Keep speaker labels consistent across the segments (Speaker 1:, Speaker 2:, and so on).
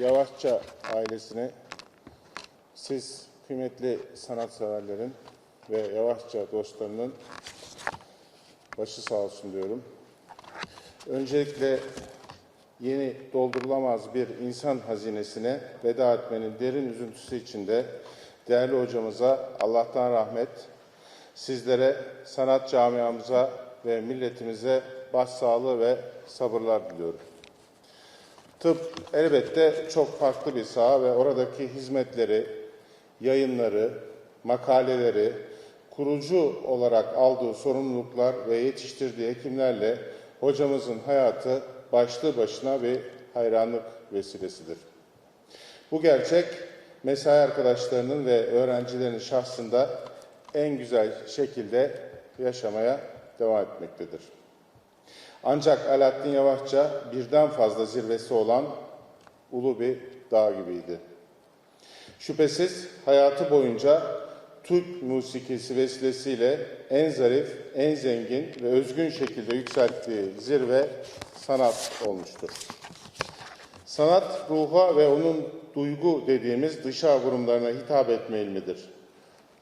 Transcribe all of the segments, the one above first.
Speaker 1: Yavaşça ailesine, siz kıymetli sanatseverlerin ve Yavaşça dostlarının başı sağ olsun diyorum. Öncelikle yeni doldurulamaz bir insan hazinesine veda etmenin derin üzüntüsü içinde değerli hocamıza Allah'tan rahmet, sizlere, sanat camiamıza ve milletimize başsağlığı ve sabırlar diliyorum. Tıp elbette çok farklı bir saha ve oradaki hizmetleri, yayınları, makaleleri, kurucu olarak aldığı sorumluluklar ve yetiştirdiği hekimlerle hocamızın hayatı başlı başına bir hayranlık vesilesidir. Bu gerçek mesai arkadaşlarının ve öğrencilerin şahsında en güzel şekilde yaşamaya devam etmektedir. Ancak Alaaddin Yavaşça birden fazla zirvesi olan ulu bir dağ gibiydi. Şüphesiz hayatı boyunca Türk musikisi vesilesiyle en zarif, en zengin ve özgün şekilde yükselttiği zirve sanat olmuştur. Sanat ruha ve onun duygu dediğimiz dışa vurumlarına hitap etme ilmidir.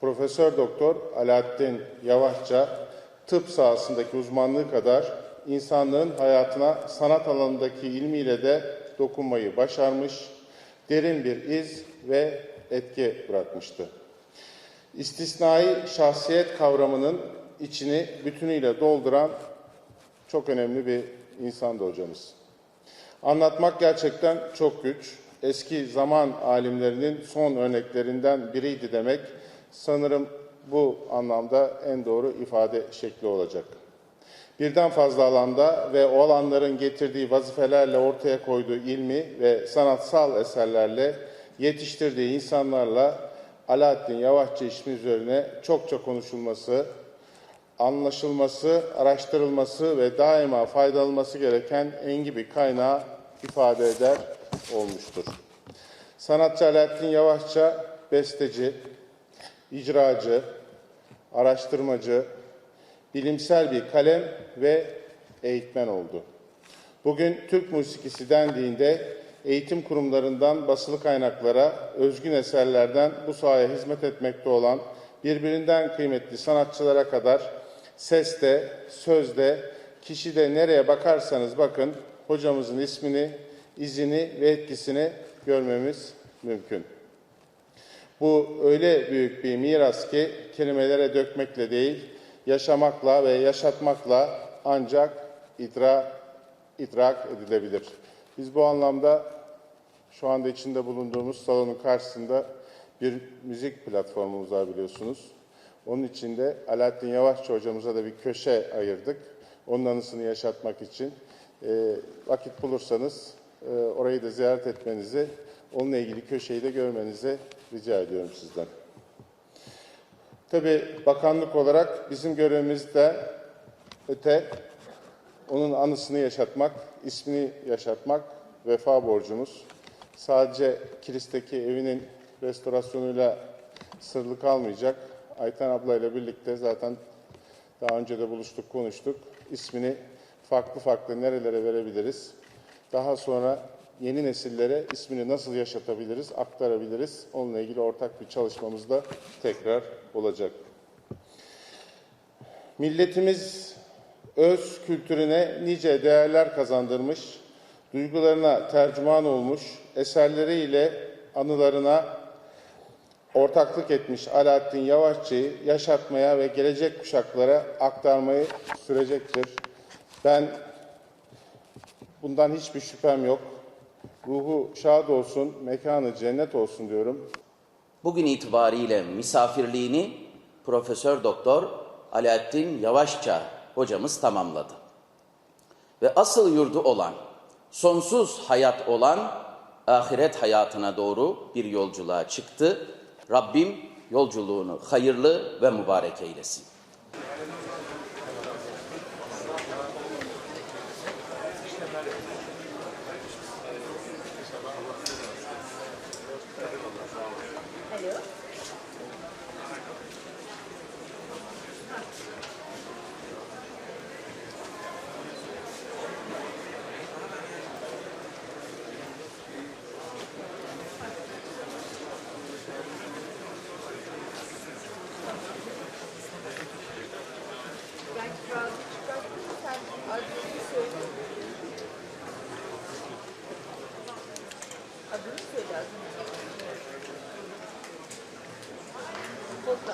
Speaker 1: Profesör Doktor Alaaddin Yavaşça tıp sahasındaki uzmanlığı kadar insanlığın hayatına sanat alanındaki ilmiyle de dokunmayı başarmış, derin bir iz ve etki bırakmıştı. İstisnai şahsiyet kavramının içini bütünüyle dolduran çok önemli bir insandı hocamız. Anlatmak gerçekten çok güç. Eski zaman alimlerinin son örneklerinden biriydi demek sanırım bu anlamda en doğru ifade şekli olacak. Birden fazla alanda ve o alanların getirdiği vazifelerle ortaya koyduğu ilmi ve sanatsal eserlerle yetiştirdiği insanlarla Alaaddin Yavaşça ismi üzerine çokça konuşulması, anlaşılması, araştırılması ve daima faydalanması gereken engin bir kaynağı ifade eder olmuştur. Sanatçı Alaaddin Yavaşça besteci, icracı, araştırmacı, bilimsel bir kalem ve eğitmen oldu. Bugün Türk musikisi dendiğinde eğitim kurumlarından basılı kaynaklara, özgün eserlerden bu sahaya hizmet etmekte olan birbirinden kıymetli sanatçılara kadar seste, sözde, kişide nereye bakarsanız bakın hocamızın ismini, izini ve etkisini görmemiz mümkün. Bu öyle büyük bir miras ki kelimelere dökmekle değil, yaşamakla ve yaşatmakla ancak idrak, idrak edilebilir. Biz bu anlamda şu anda içinde bulunduğumuz salonun karşısında bir müzik platformumuz var biliyorsunuz. Onun için de Alaaddin Yavaşça hocamıza da bir köşe ayırdık. Onun anısını yaşatmak için. E, vakit bulursanız e, orayı da ziyaret etmenizi, onunla ilgili köşeyi de görmenizi rica ediyorum sizden. Tabii bakanlık olarak bizim görevimiz de öte onun anısını yaşatmak, ismini yaşatmak vefa borcumuz. Sadece Kilis'teki evinin restorasyonuyla sırlı kalmayacak. Ayten ablayla birlikte zaten daha önce de buluştuk, konuştuk. İsmini farklı farklı nerelere verebiliriz? Daha sonra yeni nesillere ismini nasıl yaşatabiliriz, aktarabiliriz? Onunla ilgili ortak bir çalışmamız da tekrar olacak. Milletimiz öz kültürüne nice değerler kazandırmış, duygularına tercüman olmuş, eserleriyle anılarına ortaklık etmiş Alaaddin Yavaşçı'yı yaşatmaya ve gelecek kuşaklara aktarmayı sürecektir. Ben bundan hiçbir şüphem yok. Ruhu şad olsun, mekanı cennet olsun diyorum.
Speaker 2: Bugün itibariyle misafirliğini Profesör Doktor Alaaddin Yavaşça hocamız tamamladı. Ve asıl yurdu olan, sonsuz hayat olan ahiret hayatına doğru bir yolculuğa çıktı. Rabbim yolculuğunu hayırlı ve mübarek eylesin.
Speaker 3: Thank you.